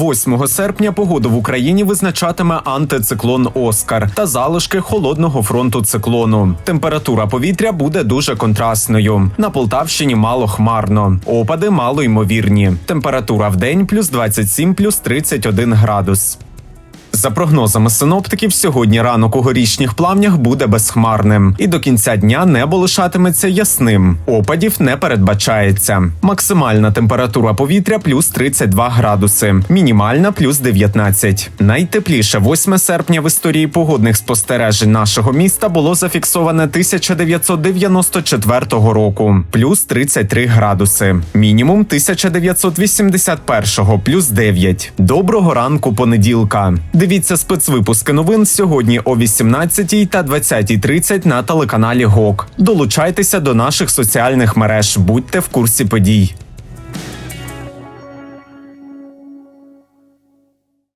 8 серпня погоду в Україні визначатиме антициклон Оскар та залишки холодного фронту циклону. Температура повітря буде дуже контрастною. На Полтавщині мало хмарно. Опади мало ймовірні. Температура в день плюс 27, плюс 31 градус. За прогнозами синоптиків, сьогодні ранок у горішніх плавнях буде безхмарним, і до кінця дня небо лишатиметься ясним. Опадів не передбачається. Максимальна температура повітря плюс 32 градуси, мінімальна плюс 19. Найтепліше 8 серпня в історії погодних спостережень нашого міста було зафіксоване 1994 року, плюс 33 градуси. Мінімум 1981 плюс 9. Доброго ранку понеділка. Дивіться спецвипуски новин сьогодні о 18 та 20.30 на телеканалі ГОК. Долучайтеся до наших соціальних мереж, будьте в курсі подій.